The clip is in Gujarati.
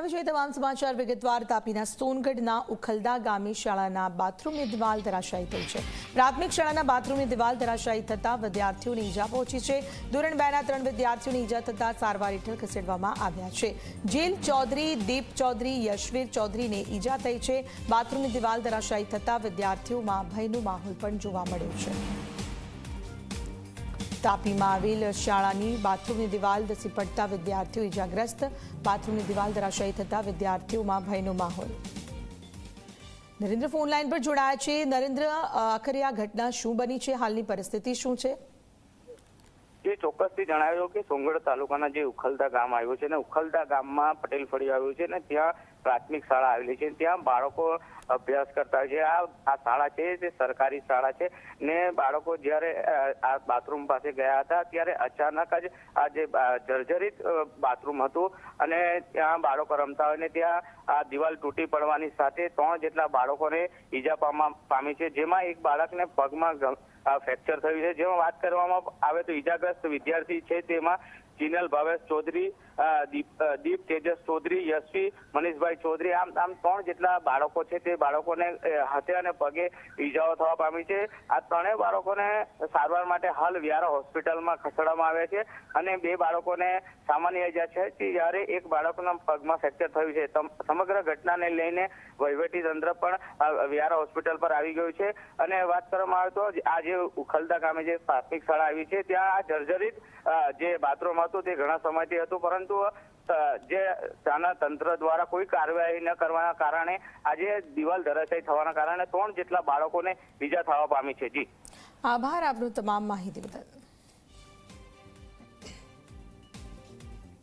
હવે જોઈએ તમામ સમાચાર વિગતવાર. તાપીના સોનગઢના ઉખલદા ગામે શાળાના બાથરૂમની દિવાલ ધરાશાયી થઈ છે. પ્રાથમિક શાળાના બાથરૂમની દિવાલ ધરાશાયી થતાં વિદ્યાર્થીઓને ઈજા પહોંચી છે. ધોરણ બેના ત્રણ વિદ્યાર્થીઓને ઈજા થતાં સારવાર હેઠળ ખસેડવામાં આવ્યા છે. જેલ ચૌધરી, દીપ ચૌધરી, યશવીર ચૌધરીને ઈજા થઈ છે. બાથરૂમની દિવાલ ધરાશાયી થતાં વિદ્યાર્થીઓમાં ભયનો માહોલ પણ જોવા મળ્યો છે. તાપીમાં આવેલ શાળાની બાથરૂમની દિવાલ ધસી પડતા વિદ્યાર્થીઓ ઇજાગ્રસ્ત બાથરૂમની દિવાલ ધરાશાયી થતા વિદ્યાર્થીઓમાં ભયનો માહોલ. નરેન્દ્ર ફોન પર જોડાયા છે. નરેન્દ્ર આખરે આ ઘટના શું બની છે? હાલની પરિસ્થિતિ શું છે? જે ચોક્કસથી જણાવ્યું કે સોંગઢ તાલુકાના જે ઉખલદા ગામ આવ્યું છે ને ઉખલદા ગામમાં પટેલ ફળી આવ્યું છે ને, ત્યાં પ્રાથમિક શાળા આવેલી છે. ત્યાં બાળકો અભ્યાસ કરતા હોય છે. આ આ શાળા છે તે સરકારી શાળા છે ને બાળકો જ્યારે આ બાથરૂમ પાસે ગયા હતા ત્યારે અચાનક જ આ જે જર્જરિત બાથરૂમ હતું અને ત્યાં બાળકો રમતા હોય ને ત્યાં આ દિવાલ તૂટી પડવાની સાથે ત્રણ જેટલા બાળકોને ઈજા પામા છે. જેમાં એક બાળકને પગમાં ફ્રેક્ચર થયું છે. જેમાં વાત કરવામાં આવે તો ઈજાગ્રસ્ત વિદ્યાર્થી છે તેમાં ચિનલ ભાવેશ ચૌધરી દીપ તેજસ ચૌધરી, યશવી મનીષભાઈ ચૌધરી, આમ આમ ત્રણ જેટલા બાળકો છે તે બાળકોને હાથે અને પગે ઈજાઓ થવા પામી છે. આ ત્રણેય બાળકોને સારવાર માટે હાલ વ્યારા હોસ્પિટલમાં ખસેડવામાં આવ્યા છે અને બે બાળકોને સામાન્ય ઈજા છે. જ્યારે એક બાળકના પગમાં ફ્રેક્ચર થયું છે સમગ્ર ઘટનાને લઈને વહીવટી તંત્ર પણ વ્યારા હોસ્પિટલ પર આવી ગયું છે. અને વાત કરવામાં આવે તો આ જે ઉખલદા ગામે જે પ્રાથમિક શાળા આવી છે, ત્યાં આ જર્જરિત જે બાથરૂમ હતું તે ઘણા સમયથી હતું, પરંતુ જે ત્યાંના તંત્ર દ્વારા કોઈ કાર્યવાહી ન કરવાના કારણે આજે દિવાલ ધરાશાયી થવાના કારણે ત્રણ જેટલા બાળકોને ઈજા થવા પામી છે. જી. આભાર. આપનો તમામ માહિતી બદલ.